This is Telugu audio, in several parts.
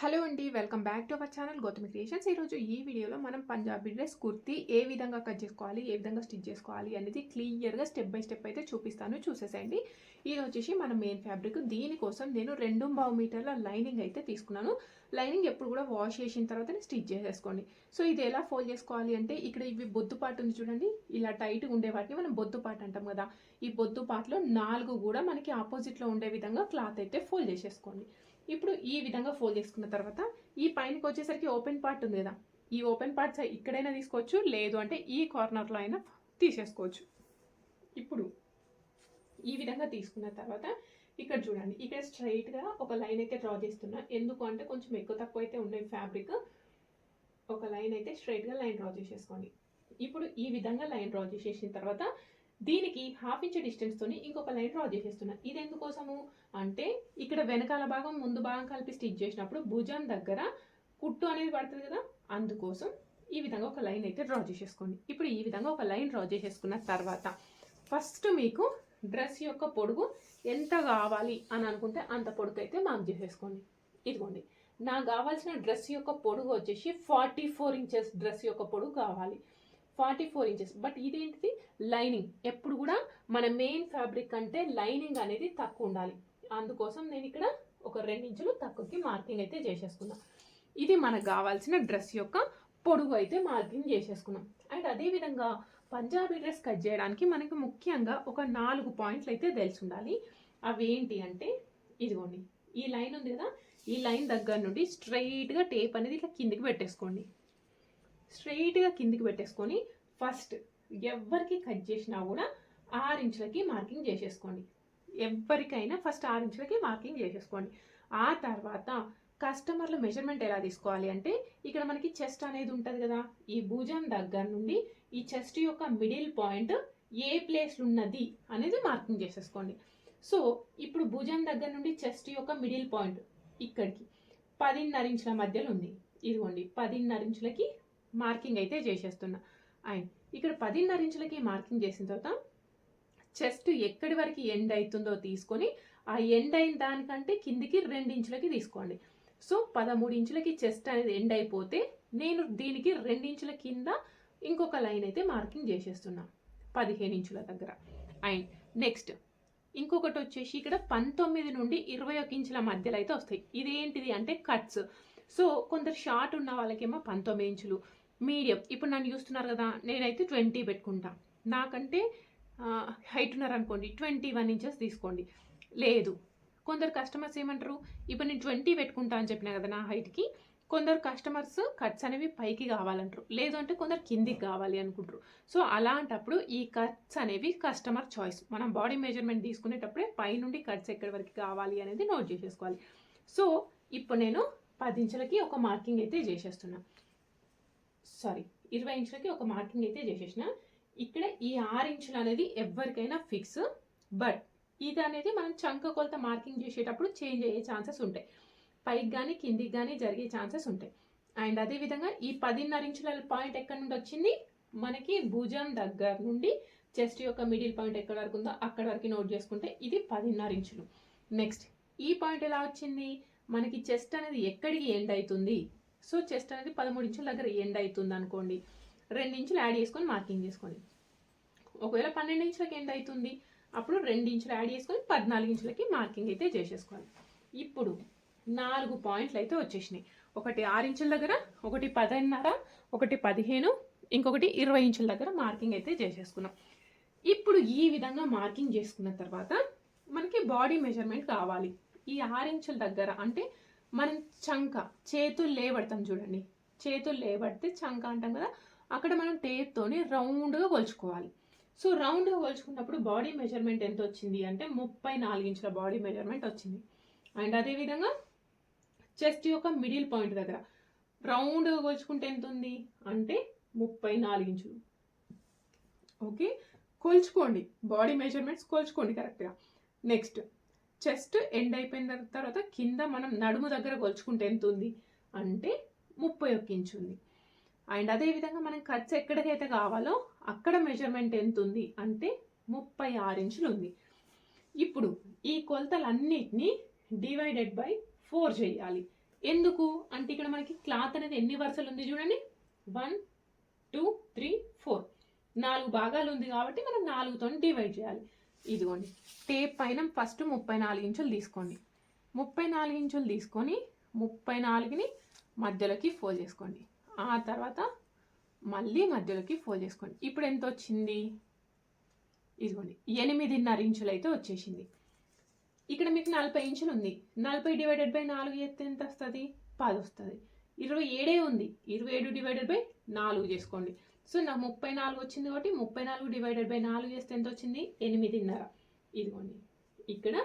హలో అండి welcome back to our channel Gautami creations. ఈరోజు ఈ వీడియోలో మనం పంజాబీ డ్రెస్ కుర్తీ ఏ విధంగా కట్ చేసుకోవాలి ఏ విధంగా స్టిచ్ చేసుకోవాలి అనేది క్లియర్గా స్టెప్ బై స్టెప్ అయితే చూపిస్తాను చూసేసేయండి. ఇది వచ్చేసి మన మెయిన్ ఫ్యాబ్రిక్ దీనికోసం నేను రెండు బావు మీటర్ల లైనింగ్ అయితే తీసుకున్నాను. లైనింగ్ ఎప్పుడు కూడా వాష్ చేసిన తర్వాతనే స్టిచ్ చేసేసుకోండి. సో ఇది ఎలా ఫోల్డ్ చేసుకోవాలి అంటే ఇక్కడ ఇవి బొద్దుపాటు ఉంది చూడండి ఇలా టైట్గా ఉండే వాటిని మనం బొద్దుపాటు అంటాం కదా. ఈ బొద్దుపాటులో నాలుగు కూడా మనకి ఆపోజిట్లో ఉండే విధంగా క్లాత్ అయితే ఫోల్డ్ చేసేసుకోండి. ఇప్పుడు ఈ విధంగా ఫోల్డ్ చేసుకున్న తర్వాత ఈ పైనకి వచ్చేసరికి ఓపెన్ పార్ట్ ఉంది కదా. ఈ ఓపెన్ పార్ట్స్ ఇక్కడైనా తీసుకోవచ్చు లేదు అంటే ఈ కార్నర్లో అయినా తీసేసుకోవచ్చు. ఇప్పుడు ఈ విధంగా తీసుకున్న తర్వాత ఇక్కడ చూడండి ఇక్కడ స్ట్రైట్గా ఒక లైన్ అయితే డ్రా చేస్తున్నా. ఎందుకు అంటే కొంచెం ఎక్కువ తక్కువ అయితే ఉన్నాయి ఫ్యాబ్రిక్ ఒక లైన్ అయితే స్ట్రైట్గా లైన్ డ్రా చేసేసుకోండి. ఇప్పుడు ఈ విధంగా లైన్ డ్రా చేసేసిన తర్వాత దీనికి హాఫ్ ఇంచ్ డిస్టెన్స్తోని ఇంకొక లైన్ డ్రా చేసేస్తున్నా. ఇది ఎందుకోసము? అంటే ఇక్కడ వెనకాల భాగం ముందు భాగం కలిపి స్టిచ్ చేసినప్పుడు భుజం దగ్గర కుట్టు అనేది పడుతుంది కదా? అందుకోసం ఈ విధంగా ఒక లైన్ అయితే డ్రా చేసేసుకోండి. ఇప్పుడు ఈ విధంగా ఒక లైన్ డ్రా చేసేసుకున్న తర్వాత ఫస్ట్ మీకు డ్రెస్ యొక్క పొడుగు ఎంత కావాలి అని అనుకుంటే అంత పొడుగు అయితే మార్క్ చేసేసుకోండి. ఇదిగోండి. నాకు కావాల్సిన డ్రెస్ యొక్క పొడుగు వచ్చేసి ఫార్టీ ఫోర్ ఇంచెస్ డ్రెస్ యొక్క పొడుగు కావాలి. Forty four inches. బట్ ఇదేంటిది? లైనింగ్. ఎప్పుడు కూడా మన మెయిన్ ఫ్యాబ్రిక్ అంటే లైనింగ్ అనేది తక్కువ ఉండాలి. అందుకోసం నేను ఇక్కడ ఒక రెండు ఇంచులు తక్కువకి మార్కింగ్ అయితే చేసేసుకున్నా. ఇది మనకు కావాల్సిన డ్రెస్ యొక్క పొడుగు అయితే మార్కింగ్ చేసేసుకున్నాం. అండ్ అదేవిధంగా పంజాబీ డ్రెస్ కట్ చేయడానికి మనకి ముఖ్యంగా ఒక నాలుగు పాయింట్లు అయితే తెలిసి ఉండాలి. అవి ఏంటి అంటే ఇదిగోండి. ఈ లైన్ ఉంది కదా? ఈ లైన్ దగ్గర నుండి స్ట్రైట్గా టేప్ అనేది ఇట్లా కిందికి పెట్టేసుకోండి. స్ట్రెయిట్గా కిందికి పెట్టేసుకొని ఫస్ట్ ఎవరికి కట్ చేసినా కూడా ఆరు ఇంచులకి మార్కింగ్ చేసేసుకోండి. ఎవరికైనా ఫస్ట్ ఆరు ఇంచులకి మార్కింగ్ చేసేసుకోండి. ఆ తర్వాత కస్టమర్ల మెజర్మెంట్ ఎలా తీసుకోవాలి అంటే ఇక్కడ మనకి చెస్ట్ అనేది ఉంటుంది కదా ఈ భుజం దగ్గర నుండి ఈ చెస్ట్ యొక్క మిడిల్ పాయింట్ ఏ ప్లేస్లో ఉన్నది అనేది మార్కింగ్ చేసేసుకోండి. సో ఇప్పుడు భుజం దగ్గర నుండి చెస్ట్ యొక్క మిడిల్ పాయింట్ ఇక్కడికి పదిన్నర ఇంచుల మధ్యలో ఉంది. ఇదిగోండి పదిన్నర ఇంచులకి మార్కింగ్ అయితే చేసేస్తున్నా. అండ్ ఇక్కడ పదిన్నర ఇంచులకి మార్కింగ్ చేసిన తర్వాత చెస్ట్ ఎక్కడి వరకు ఎండ్ అవుతుందో తీసుకొని ఆ ఎండ్ అయిన దానికంటే కిందికి రెండు ఇంచులకి తీసుకోండి. సో పదమూడు ఇంచులకి చెస్ట్ అనేది ఎండ్ అయిపోతే నేను దీనికి రెండించుల కింద ఇంకొక లైన్ అయితే మార్కింగ్ చేసేస్తున్నా పదిహేను ఇంచుల దగ్గర. అండ్ నెక్స్ట్ ఇంకొకటి వచ్చేసి ఇక్కడ పంతొమ్మిది నుండి ఇరవై ఒక ఇంచుల మధ్యలో అయితే వస్తాయి. ఇదేంటిది అంటే కట్స్. సో కొందరు షార్ట్ ఉన్న వాళ్ళకేమో పంతొమ్మిది ఇంచులు మీడియం. ఇప్పుడు నన్ను చూస్తున్నారు కదా నేనైతే ట్వంటీ పెట్టుకుంటా. నాకంటే హైట్ ఉన్నారు అనుకోండి ట్వంటీ వన్ ఇంచెస్ తీసుకోండి. లేదు. కొందరు కస్టమర్స్ ఏమంటారు ఇప్పుడు నేను ట్వంటీ పెట్టుకుంటా అని చెప్పిన కదా నా హైట్కి. కొందరు కస్టమర్స్ కట్స్ అనేవి పైకి కావాలంటారు. లేదు అంటే కొందరు కిందికి కావాలి అనుకుంటారు. సో అలాంటప్పుడు ఈ కట్స్ అనేవి కస్టమర్ చాయిస్. మనం బాడీ మెజర్మెంట్ తీసుకునేటప్పుడే పైనుండి కట్స్ ఎక్కడి వరకు కావాలి అనేది నోట్ చేసేసుకోవాలి. సో ఇప్పుడు నేను పది ఇంచులకి ఒక మార్కింగ్ అయితే చేసేస్తున్నాను సారీ ఇరవై ఇంచులకి ఒక మార్కింగ్ అయితే చేసేసిన. ఇక్కడ ఈ ఆరు ఇంచులు అనేది ఎవరికైనా ఫిక్స్ బట్ ఇది అనేది మనం చంక కొలత మార్కింగ్ చేసేటప్పుడు చేంజ్ అయ్యే ఛాన్సెస్ ఉంటాయి. పైకి కానీ కిందికి కానీ జరిగే ఛాన్సెస్ ఉంటాయి. అండ్ అదేవిధంగా ఈ పదిన్నర ఇంచుల పాయింట్ ఎక్కడి నుండి వచ్చింది? మనకి భుజం దగ్గర నుండి చెస్ట్ యొక్క మిడిల్ పాయింట్ ఎక్కడ వరకు ఉందో అక్కడ వరకు నోట్ చేసుకుంటే ఇది పదిన్నర ఇంచులు. నెక్స్ట్ ఈ పాయింట్ ఎలా వచ్చింది? మనకి చెస్ట్ అనేది ఎక్కడికి ఎండ్ అవుతుంది? సో చెస్ట్ అనేది పదమూడు ఇంచుల దగ్గర ఎండ్ అవుతుంది అనుకోండి. రెండు ఇంచులు యాడ్ చేసుకొని మార్కింగ్ చేసుకోండి. ఒకవేళ పన్నెండు ఇంచులకి ఎండ్ అవుతుంది అప్పుడు రెండు ఇంచులు యాడ్ చేసుకొని పద్నాలుగు ఇంచులకి మార్కింగ్ అయితే చేసేసుకోవాలి. ఇప్పుడు నాలుగు పాయింట్లు అయితే వచ్చేసినాయి. ఒకటి ఆరు ఇంచుల దగ్గర ఒకటి పదిన్నర ఒకటి పదిహేను ఇంకొకటి ఇరవై ఇంచుల దగ్గర మార్కింగ్ అయితే చేసేసుకున్నాం. ఇప్పుడు ఈ విధంగా మార్కింగ్ చేసుకున్న తర్వాత మనకి బాడీ మెజర్మెంట్ కావాలి. ఈ ఆరు ఇంచుల దగ్గర అంటే మనం చంక చేతులు లేబడతాం చూడండి. చేతులు లేబడితే చంక అంటాం కదా అక్కడ మనం టేప్తోని రౌండ్గా కొలుచుకోవాలి. సో రౌండ్గా కొలుచుకున్నప్పుడు బాడీ మెజర్మెంట్ ఎంత వచ్చింది అంటే ముప్పై నాలుగు ఇంచుల బాడీ మెజర్మెంట్ వచ్చింది. అండ్ అదేవిధంగా చెస్ట్ యొక్క మిడిల్ పాయింట్ దగ్గర రౌండ్గా కొలుచుకుంటే ఎంత ఉంది అంటే ముప్పై నాలుగు ఇంచులు. ఓకే కొలుచుకోండి. బాడీ మెజర్మెంట్స్ కొలుచుకోండి కరెక్ట్గా నెక్స్ట్ చెస్ట్ ఎండ్ అయిపోయిన తర్వాత కింద మనం నడుము దగ్గర కొలుచుకుంటే ఎంత ఉంది? అంటే ముప్పై ఒక్క ఇంచు ఉంది. అండ్ అదేవిధంగా మనం కట్స్ ఎక్కడికైతే కావాలో అక్కడ మెజర్మెంట్ ఎంత ఉంది? అంటే ముప్పై ఆరు ఇంచులు ఉంది. ఇప్పుడు ఈ కొలతలన్నిటినీ డివైడెడ్ బై ఫోర్ చేయాలి. ఎందుకు? అంటే ఇక్కడ మనకి క్లాత్ అనేది ఎన్ని వరుసలు ఉంది చూడండి. వన్ టూ త్రీ ఫోర్ నాలుగు భాగాలు ఉంది కాబట్టి మనం నాలుగుతో డివైడ్ చేయాలి. ఇదిగోండి. టేప్ పైన ఫస్ట్ ముప్పై నాలుగు ఇంచులు తీసుకోండి. ముప్పై నాలుగు ఇంచులు తీసుకొని ముప్పై నాలుగుని మధ్యలోకి ఫోల్డ్ చేసుకోండి. ఆ తర్వాత మళ్ళీ మధ్యలోకి ఫోల్డ్ చేసుకోండి. ఇప్పుడు ఎంత వచ్చింది? ఇదిగోండి. ఎనిమిదిన్నర ఇంచులు అయితే వచ్చేసింది. ఇక్కడ మీకు నలభై ఇంచులు ఉంది. నలభై డివైడెడ్ బై నాలుగు చేస్తే ఎంత వస్తుంది? పది వస్తుంది. ఇరవై ఏడే ఉంది. ఇరవై ఏడు డివైడెడ్ బై నాలుగు చేసుకోండి. సో నాకు ముప్పై నాలుగు వచ్చింది కాబట్టి ముప్పై నాలుగు డివైడెడ్ బై నాలుగు చేస్తే ఎంత వచ్చింది? ఎనిమిదిన్నర. ఇదిగోండి. ఇక్కడ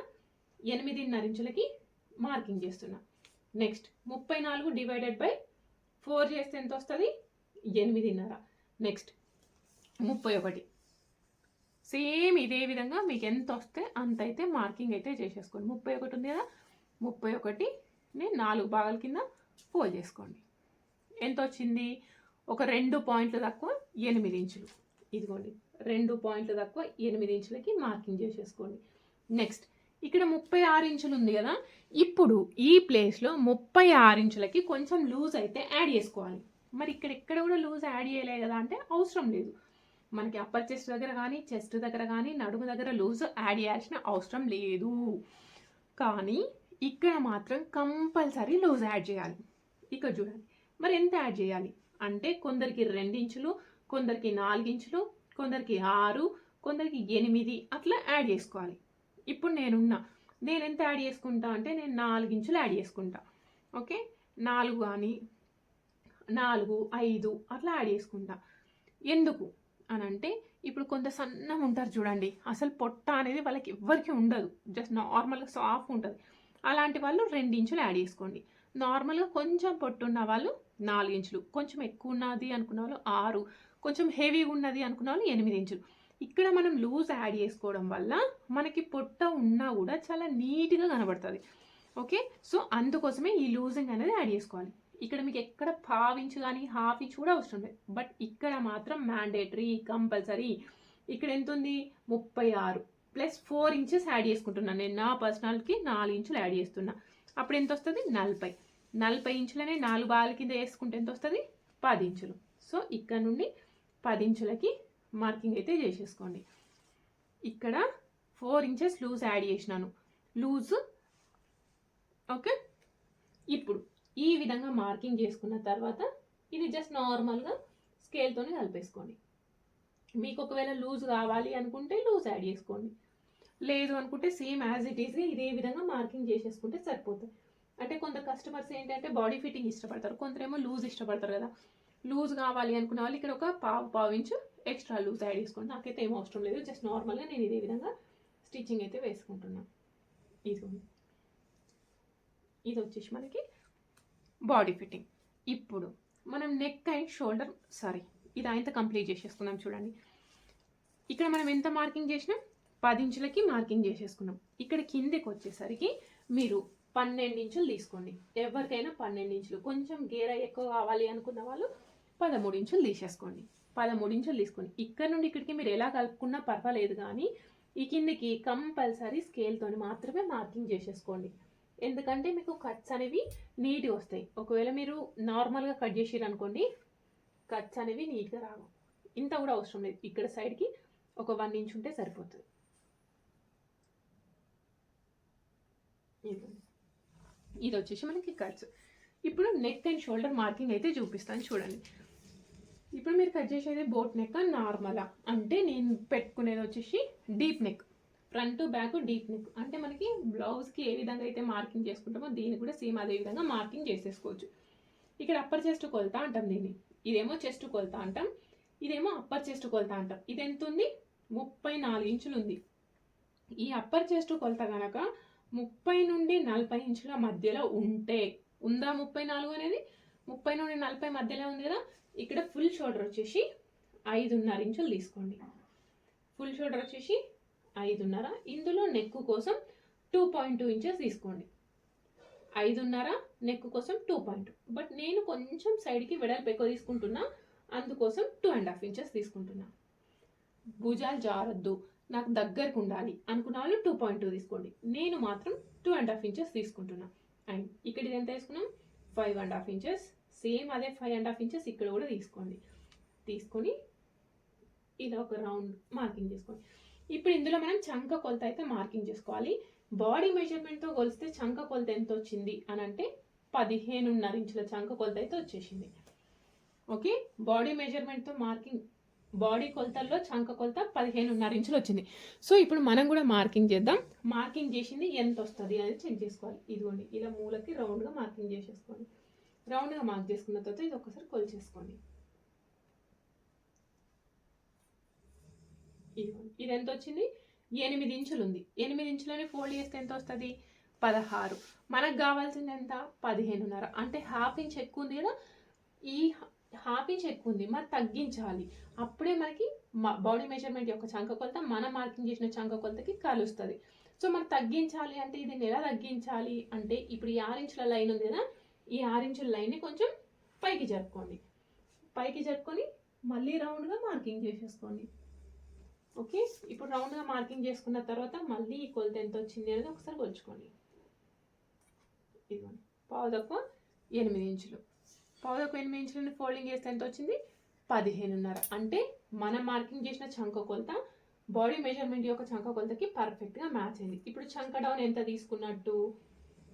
ఎనిమిదిన్నర ఇంచులకి మార్కింగ్ చేస్తున్నా. నెక్స్ట్ ముప్పై నాలుగు డివైడెడ్ బై ఫోర్ చేస్తే ఎంత వస్తుంది? ఎనిమిదిన్నర. నెక్స్ట్ ముప్పై ఒకటి. సేమ్ ఇదే విధంగా మీకు ఎంత వస్తే అంత అయితే మార్కింగ్ అయితే చేసేసుకోండి. ముప్పై ఒకటి ఉంది కదా? ముప్పై ఒకటిని నాలుగు భాగాల కింద ఫోల్డ్ చేసుకోండి. ఎంత వచ్చింది? ఒక రెండు పాయింట్లు తక్కువ ఎనిమిది ఇంచులు. ఇదిగోండి రెండు పాయింట్లు తక్కువ ఎనిమిది ఇంచులకి మార్కింగ్ చేసేసుకోండి. నెక్స్ట్ ఇక్కడ ముప్పై ఆరు ఇంచులు ఉంది కదా ఇప్పుడు ఈ ప్లేస్లో ముప్పై ఆరు ఇంచులకి కొంచెం లూజ్ అయితే యాడ్ చేసుకోవాలి. మరి ఇక్కడ ఎక్కడ కూడా లూజ్ యాడ్ చేయలే కదా అంటే అవసరం లేదు. మనకి అప్పర్ చెస్ట్ దగ్గర కానీ చెస్ట్ దగ్గర కానీ నడుము దగ్గర లూజ్ యాడ్ చేయాల్సిన అవసరం లేదు. కానీ ఇక్కడ మాత్రం కంపల్సరీ లూజ్ యాడ్ చేయాలి. ఇక్కడ చూడండి మరి ఎంత యాడ్ చేయాలి? అంటే కొందరికి రెండించులు కొందరికి నాలుగించులు కొందరికి ఆరు కొందరికి ఎనిమిది అట్లా యాడ్ చేసుకోవాలి. ఇప్పుడు నేనున్నా. నేను ఎంత యాడ్ చేసుకుంటా అంటే నేను నాలుగించులు యాడ్ చేసుకుంటా. ఓకే? నాలుగు కానీ నాలుగు ఐదు అట్లా యాడ్ చేసుకుంటా. ఎందుకు అని అంటే ఇప్పుడు కొంత సన్నం ఉంటారు చూడండి. అసలు పొట్ట అనేది వాళ్ళకి ఎవ్వరికి ఉండదు. జస్ట్ నార్మల్గా సాఫ్ట్ ఉంటుంది. అలాంటి వాళ్ళు రెండు ఇంచులు యాడ్ చేసుకోండి. నార్మల్గా కొంచెం పొట్టు ఉన్న వాళ్ళు నాలుగు ఇంచులు. కొంచెం ఎక్కువ ఉన్నది అనుకున్న వాళ్ళు ఆరు. కొంచెం హెవీగా ఉన్నది అనుకున్న వాళ్ళు ఎనిమిది ఇంచులు. ఇక్కడ మనం లూజ్ యాడ్ చేసుకోవడం వల్ల మనకి పొట్ట ఉన్నా కూడా చాలా నీట్గా కనబడుతుంది. ఓకే? సో అందుకోసమే ఈ లూజింగ్ అనేది యాడ్ చేసుకోవాలి. ఇక్కడ మీకు ఎక్కడ పావు ఇంచు కానీ హాఫ్ ఇంచ్ కూడా అవసరం లేదు. బట్ ఇక్కడ మాత్రం మ్యాండేటరీ కంపల్సరీ ఇక్కడ ఎంత ఉంది? ముప్పై ఆరు. ప్లస్ ఫోర్ ఇంచెస్ యాడ్ చేసుకుంటున్నాను నేను నా పర్సనల్కి నాలుగు ఇంచులు యాడ్ చేస్తున్నా. అప్పుడు ఎంత వస్తుంది? నలభై. నలభై ఇంచులనే నాలుగు బాల కింద వేసుకుంటే ఎంత వస్తుంది? పది ఇంచులు. సో ఇక్కడ నుండి పది ఇంచులకి మార్కింగ్ అయితే చేసేసుకోండి. ఇక్కడ ఫోర్ ఇంచెస్ లూజ్ యాడ్ చేసినాను. Loose okay? ఇప్పుడు ఈ విధంగా మార్కింగ్ చేసుకున్న తర్వాత ఇది జస్ట్ నార్మల్గా స్కేల్తోనే కలిపేసుకోండి. మీకు ఒకవేళ లూజ్ కావాలి అనుకుంటే లూజ్ యాడ్ చేసుకోండి. లేదు అనుకుంటే సేమ్ యాజ్ ఇట్ ఈస్గా ఇదే విధంగా మార్కింగ్ చేసేసుకుంటే సరిపోతుంది. అంటే కొంత కస్టమర్స్ ఏంటంటే బాడీ ఫిట్టింగ్ ఇష్టపడతారు కొంతరేమో లూజ్ ఇష్టపడతారు కదా. లూజ్ కావాలి అనుకున్న వాళ్ళు ఇక్కడ ఒక పావు పావు ఇంచు ఎక్స్ట్రా లూజ్ యాడ్ చేసుకోండి. నాకైతే ఏం అవసరం లేదు జస్ట్ నార్మల్గా నేను ఇదే విధంగా స్టిచ్చింగ్ అయితే వేసుకుంటున్నాను ఇది ఇది వచ్చేసి మనకి బాడీ ఫిట్టింగ్ ఇప్పుడు మనం నెక్ అండ్ షోల్డర్ సారీ ఇది ఆయనతో కంప్లీట్ చేసేసుకుందాం చూడండి. ఇక్కడ మనం ఎంత మార్కింగ్ చేసినాం? పది ఇంచులకి మార్కింగ్ చేసేసుకున్నాం. ఇక్కడ కిందకి వచ్చేసరికి మీరు పన్నెండు ఇంచులు తీసుకోండి. ఎవరికైనా పన్నెండు ఇంచులు. కొంచెం గేర ఎక్కువ కావాలి అనుకున్న వాళ్ళు పదమూడు ఇంచులు తీసేసుకోండి. పదమూడు ఇంచులు తీసుకోండి. ఇక్కడ నుండి ఇక్కడికి మీరు ఎలా కలుపుకున్నా పర్వాలేదు కానీ ఈ కిందకి కంపల్సరీ స్కేల్తో మాత్రమే మార్కింగ్ చేసేసుకోండి. ఎందుకంటే మీకు కట్స్ అనేవి నీట్గా వస్తాయి. ఒకవేళ మీరు నార్మల్గా కట్ చేసారు అనుకోండి కట్స్ అనేవి నీట్గా రావు. ఇంత కూడా అవసరం లేదు. ఇక్కడ సైడ్కి ఒక వన్ ఇంచ్ ఉంటే సరిపోతుంది. ఇది వచ్చేసి మనకి కట్స్ ఇప్పుడు నెక్ అండ్ షోల్డర్ మార్కింగ్ అయితే చూపిస్తాను చూడండి. ఇప్పుడు మీరు కట్ చేసేది బోట్ నెక్ నార్మలా అంటే నేను పెట్టుకునేది వచ్చేసి deep neck front back deep neck అంటే మనకి బ్లౌజ్కి ఏ విధంగా అయితే మార్కింగ్ చేసుకుంటామో దీన్ని కూడా సేమ్ అదే విధంగా మార్కింగ్ చేసేసుకోవచ్చు. ఇక్కడ అప్పర్ చెస్ట్ కొలత అంటాం దీన్ని. ఇదేమో చెస్ట్ కొలత అంటాం. ఇదేమో అప్పర్ చెస్ట్ కొలత అంటాం. ఇది ఎంత ఉంది? ముప్పై నాలుగు ఇంచులు ఉంది. ఈ అప్పర్ చెస్ట్ కొలత కనుక ముప్పై నుండి నలభై ఇంచుల మధ్యలో ఉంటే ఉందా ముప్పై నాలుగు అనేది? ముప్పై నుండి నలభై మధ్యలో ఉంది కదా? ఇక్కడ ఫుల్ షోల్డర్ వచ్చేసి ఐదున్నర ఇంచులు తీసుకోండి. ఫుల్ షోల్డర్ వచ్చేసి ఐదున్నర. ఇందులో నెక్ కోసం టూ పాయింట్ టూ ఇంచెస్ తీసుకోండి. ఐదున్నర నెక్ కోసం టూ పాయింట్ బట్ నేను కొంచెం సైడ్కి వెడల్పు ఎక్కువ తీసుకుంటున్నా. అందుకోసం టూ అండ్ హాఫ్ ఇంచెస్ తీసుకుంటున్నా. భుజాలు జారద్దు. నాకు దగ్గరకు ఉండాలి అనుకున్న వాళ్ళు టూ పాయింట్ టూ తీసుకోండి. నేను మాత్రం టూ అండ్ హాఫ్ ఇంచెస్ తీసుకుంటున్నా. అండ్ ఇక్కడ ఇది ఎంత తీసుకున్నాం five and half inches same అదే ఫైవ్ అండ్ హాఫ్ ఇంచెస్ ఇక్కడ కూడా తీసుకోండి. తీసుకొని ఇలా ఒక రౌండ్ మార్కింగ్ చేసుకోండి. ఇప్పుడు ఇందులో మనం చంక కొలత అయితే మార్కింగ్ చేసుకోవాలి. బాడీ మెజర్మెంట్తో కొలిస్తే చంక కొలత ఎంత వచ్చింది అని అంటే పదిహేనున్నర ఇంచుల చంక కొలత అయితే వచ్చేసింది. ఓకే? బాడీ మెజర్మెంట్తో మార్కింగ్ బాడీ కొలతల్లో చంక కొలత పదిహేనున్నర ఇంచులు వచ్చింది. సో ఇప్పుడు మనం కూడా మార్కింగ్ చేద్దాం. మార్కింగ్ చేసింది ఎంత వస్తుంది అనేది చెక్ చేసుకోవాలి. ఇదిగోండి ఇలా మూలకి రౌండ్గా మార్కింగ్ చేసేసుకోండి. రౌండ్గా మార్క్ చేసుకున్న తర్వాత ఇది ఒకసారి కొలిచేసుకోండి. ఇదిగోండి ఇది ఎంత వచ్చింది? ఎనిమిది ఇంచులు ఉంది. ఎనిమిది ఇంచులని ఫోల్డ్ చేస్తే ఎంత వస్తుంది? పదహారు. మనకు కావాల్సింది ఎంత? పదిహేనున్నర. అంటే హాఫ్ ఇంచ్ ఎక్కువ ఉంది కదా ఈ హాఫ్ ఇంచ్ ఎక్కువ ఉంది మరి తగ్గించాలి. అప్పుడే మనకి బాడీ మెజర్మెంట్ యొక్క చంక కొలత మన మార్కింగ్ చేసిన చంక కొలతకి కలుస్తుంది. సో మనం తగ్గించాలి అంటే ఇది ఎలా తగ్గించాలి అంటే ఇప్పుడు ఈ ఆరు ఇంచుల లైన్ ఉంది కదా ఈ ఆరు ఇంచుల లైన్ని కొంచెం పైకి జరుపుకోండి. పైకి జరుపుకొని మళ్ళీ రౌండ్గా మార్కింగ్ చేసేసుకోండి. ఓకే? ఇప్పుడు రౌండ్గా మార్కింగ్ చేసుకున్న తర్వాత మళ్ళీ ఈ కొలత ఎంత వచ్చింది అనేది ఒకసారి కొలుచుకోండి. ఇదిగోండి. పావు తక్కువ ఎనిమిది ఇంచులు. పావులకు ఎనిమిది ఇంచులను ఫోల్డింగ్ చేస్తే ఎంత వచ్చింది? పదిహేనున్నర. అంటే మనం మార్కింగ్ చేసిన చంక కొలత బాడీ మెజర్మెంట్ యొక్క చంక కొలతకి పర్ఫెక్ట్గా మ్యాచ్ అయింది. ఇప్పుడు చంక డౌన్ ఎంత తీసుకున్నట్టు?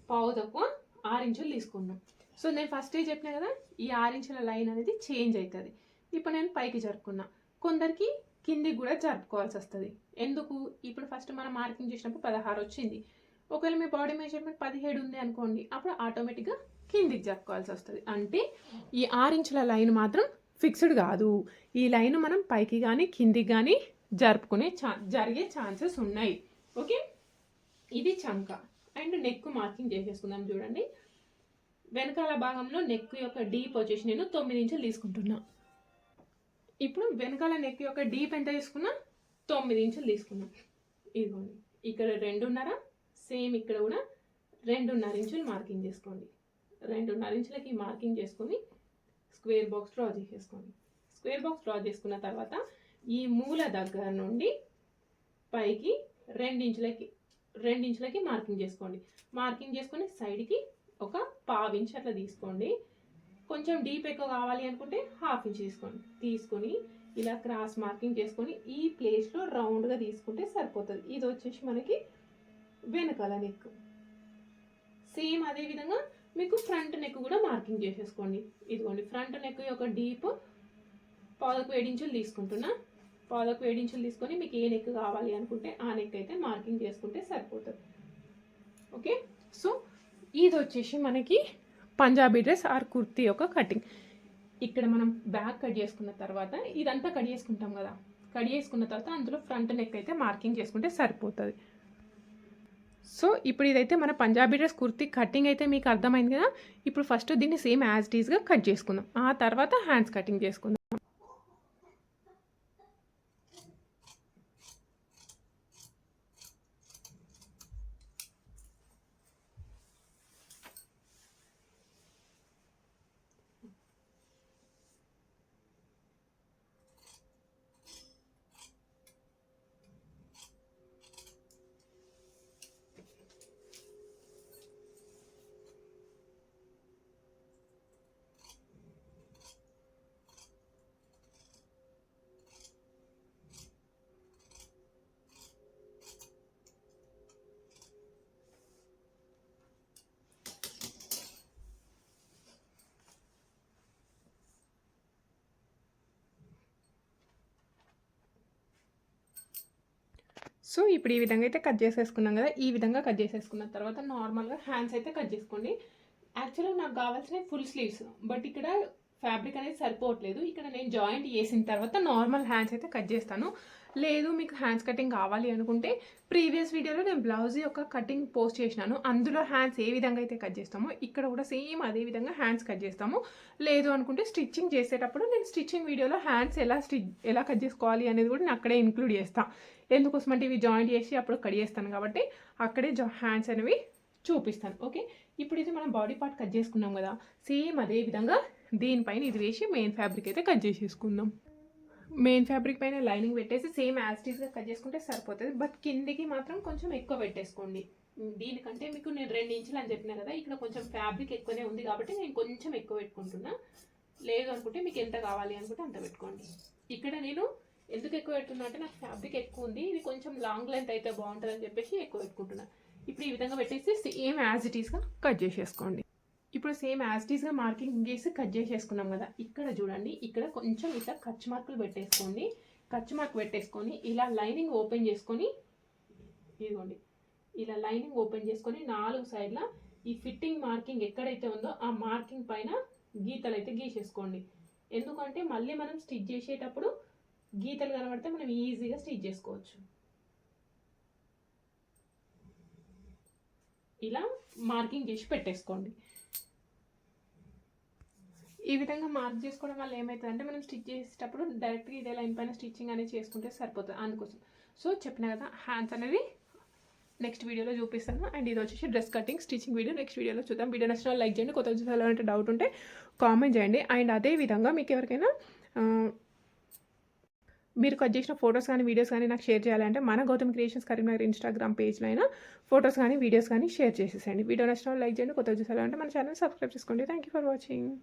పావు తక్కువ ఆరు ఇంచులు తీసుకున్నాం. సో నేను ఫస్టే చెప్పిన కదా ఈ ఆరు ఇంచుల లైన్ అనేది చేంజ్ అవుతుంది ఇప్పుడు నేను పైకి జరుపుకున్నా. కొందరికి కిందికి కూడా జరుపుకోవాల్సి వస్తుంది. ఎందుకు? ఇప్పుడు ఫస్ట్ మనం మార్కింగ్ చేసినప్పుడు పదహారు వచ్చింది. ఒకవేళ మీ బాడీ మెజర్మెంట్ పదిహేడు ఉంది అనుకోండి అప్పుడు ఆటోమేటిక్గా కిందికి జరుపుకోవాల్సి వస్తుంది. అంటే ఈ ఆరు ఇంచుల లైన్ మాత్రం ఫిక్స్డ్ కాదు. ఈ లైన్ మనం పైకి కానీ కిందికి కానీ జరుపుకునే ఛా జరిగే ఛాన్సెస్ ఉన్నాయి. ఓకే? ఇది చంక. అండ్ నెక్ మార్కింగ్ చేసేసుకుందాం చూడండి. వెనకాల భాగంలో నెక్ యొక్క డీప్ వచ్చేసి నేను తొమ్మిది ఇంచులు తీసుకుంటున్నా. ఇప్పుడు వెనకాల నెక్ యొక్క డీప్ ఎంత తీసుకున్నా? తొమ్మిది ఇంచులు తీసుకున్నా. ఇదిగోండి. ఇక్కడ రెండున్నర సేమ్ ఇక్కడ కూడా రెండున్నర ఇంచులు మార్కింగ్ చేసుకోండి. రెండున్నర ఇంచులకి మార్కింగ్ చేసుకొని స్క్వేర్ బాక్స్ డ్రా చేసేసుకోండి. స్క్వేర్ బాక్స్ డ్రా చేసుకున్న తర్వాత ఈ మూల దగ్గర నుండి పైకి రెండించులకి రెండించులకి మార్కింగ్ చేసుకోండి. మార్కింగ్ చేసుకుని సైడ్కి ఒక పావు ఇంచ్ అట్లా తీసుకోండి. కొంచెం డీప్ ఎక్కువ కావాలి అనుకుంటే హాఫ్ ఇంచ్ తీసుకోండి. తీసుకొని ఇలా క్రాస్ మార్కింగ్ చేసుకొని ఈ ప్లేస్లో రౌండ్గా తీసుకుంటే సరిపోతుంది. ఇది వచ్చేసి మనకి వెనకాల నెక్ సేమ్ అదేవిధంగా మీకు ఫ్రంట్ నెక్ కూడా మార్కింగ్ చేసేసుకోండి. ఇదిగోండి ఫ్రంట్ నెక్ యొక్క డీప్ పాదకు ఏడించులు తీసుకుంటున్నా. పాదకు ఏడించులు తీసుకొని మీకు ఏ నెక్ కావాలి అనుకుంటే ఆ నెక్ అయితే మార్కింగ్ చేసుకుంటే సరిపోతుంది. ఓకే సో ఇది వచ్చేసి మనకి పంజాబీ డ్రెస్ ఆర్ కుర్తీ యొక్క కటింగ్ ఇక్కడ మనం బ్యాక్ కట్ చేసుకున్న తర్వాత ఇదంతా కట్ చేసుకుంటాం కదా. కట్ చేసుకున్న తర్వాత అందులో ఫ్రంట్ నెక్ అయితే మార్కింగ్ చేసుకుంటే సరిపోతుంది. సో ఇప్పుడు ఇదైతే మన పంజాబీ డ్రెస్ కుర్తీ కటింగ్ అయితే మీకు అర్థమైంది కదా? ఇప్పుడు ఫస్ట్ దీన్ని సేమ్ యాజ్ టీజ్గా కట్ చేసుకుందాం. ఆ తర్వాత హ్యాండ్స్ కటింగ్ చేసుకుందాం. సో ఇప్పుడు ఈ విధంగా అయితే కట్ చేసేసుకున్నాం కదా ఈ విధంగా కట్ చేసేసుకున్న తర్వాత నార్మల్గా హ్యాండ్స్ అయితే కట్ చేసుకోండి. యాక్చువల్గా నాకు కావాల్సిన ఫుల్ స్లీవ్స్ బట్ ఇక్కడ ఫ్యాబ్రిక్ అనేది సరిపోవట్లేదు. ఇక్కడ నేను జాయింట్ చేసిన తర్వాత నార్మల్ హ్యాండ్స్ అయితే కట్ చేస్తాను. లేదు మీకు హ్యాండ్స్ కటింగ్ కావాలి అనుకుంటే ప్రీవియస్ వీడియోలో నేను బ్లౌజ్ యొక్క కటింగ్ పోస్ట్ చేసినాను. అందులో హ్యాండ్స్ ఏ విధంగా అయితే కట్ చేస్తామో ఇక్కడ కూడా సేమ్ అదే విధంగా హ్యాండ్స్ కట్ చేస్తాము. లేదు అనుకుంటే స్టిచ్చింగ్ చేసేటప్పుడు నేను స్టిచ్చింగ్ వీడియోలో హ్యాండ్స్ ఎలా స్టిచ్ ఎలా కట్ చేసుకోవాలి అనేది కూడా నేను అక్కడే ఇంక్లూడ్ చేస్తాను ఎందుకోసం అంటే ఇవి జాయింట్ చేసి అప్పుడు కట్ చేస్తాను కాబట్టి అక్కడే జా హ్యాండ్స్ అనేవి చూపిస్తాను. ఓకే ఇప్పుడు ఇది మనం బాడీ పార్ట్ కట్ చేసుకున్నాం కదా. సేమ్ అదే విధంగా దీనిపైన ఇది వేసి మెయిన్ ఫ్యాబ్రిక్ అయితే కట్ చేసేసుకుందాం. మెయిన్ ఫ్యాబ్రిక్ పైన లైనింగ్ పెట్టేసి సేమ్ యాస్టీస్గా కట్ చేసుకుంటే సరిపోతుంది. బట్ కిందికి మాత్రం కొంచెం ఎక్కువ పెట్టేసుకోండి. దీనికంటే మీకు నేను రెండు ఇంచులు అని చెప్పిన కదా ఇక్కడ కొంచెం ఫ్యాబ్రిక్ ఎక్కువనే ఉంది కాబట్టి నేను కొంచెం ఎక్కువ పెట్టుకుంటున్నా. లేదు అనుకుంటే మీకు ఎంత కావాలి అనుకుంటే అంత పెట్టుకోండి. ఇక్కడ నేను ఎందుకు ఎక్కువ పెట్టుకున్నా అంటే నాకు ఫ్యాబ్రిక్ ఎక్కువ ఉంది ఇది కొంచెం లాంగ్ లెంత్ అయితే బాగుంటుంది అని చెప్పేసి ఎక్కువ పెట్టుకుంటున్నా. ఇప్పుడు ఈ విధంగా పెట్టేసి సేమ్ యాజ్ ఇట్ ఈస్గా కట్ చేసేసుకోండి. ఇప్పుడు సేమ్ యాజ్ మార్కింగ్ చేసి కట్ చేసేసుకున్నాం కదా ఇక్కడ చూడండి ఇక్కడ కొంచెం ఇట్లా ఖర్చు మార్కులు పెట్టేసుకోండి ఖర్చు మార్క్ పెట్టేసుకొని ఇలా లైనింగ్ ఓపెన్ చేసుకొని ఇదిగోండి ఇలా లైనింగ్ ఓపెన్ చేసుకొని నాలుగు సైడ్ల ఈ ఫిట్టింగ్ మార్కింగ్ ఎక్కడైతే ఉందో ఆ మార్కింగ్ పైన గీతలు అయితే గీసేసుకోండి. ఎందుకంటే మళ్ళీ మనం స్టిచ్ చేసేటప్పుడు గీతలు కనబడితే మనం ఈజీగా స్టిచ్ చేసుకోవచ్చు. ఇలా మార్కింగ్ చేసి పెట్టేసుకోండి. ఈ విధంగా మార్క్ చేసుకోవడం వల్ల ఏమవుతుందంటే మనం స్టిచ్ చేసేటప్పుడు డైరెక్ట్గా ఇదే లైన్ పైన స్టిచ్చింగ్ అనేది చేసుకుంటే సరిపోతుంది అందుకోసం. సో చెప్పిన కదా హ్యాండ్స్ అనేది నెక్స్ట్ వీడియోలో చూపిస్తాను. అండ్ ఇది వచ్చేసి dress cutting stitching video. Next వీడియోలో చూద్దాం. వీడియో నచ్చిన లైక్ చేయండి. కొత్త చూసాలంటే డౌట్ ఉంటే కామెంట్ చేయండి. అండ్ అదే విధంగా మీకు ఎవరికైనా మీరు కట్ చేసిన ఫొటోస్ కానీ వీడియోస్ కానీ నాకు షేర్ చేయాలంటే మన గౌతమ్ క్రియేషన్స్ కరీంనగర్ ఇన్స్టాగ్రామ్ పేజ్లో అయినా ఫొటోస్ కానీ వీడియోస్ కానీ షేర్ చేసేసండి వీడియో నచ్చిన లైక్ చేయండి. కొత్త చూసాలంటే మన ఛానల్ సబ్స్క్రైబ్ చేసుకోండి. Thank you for watching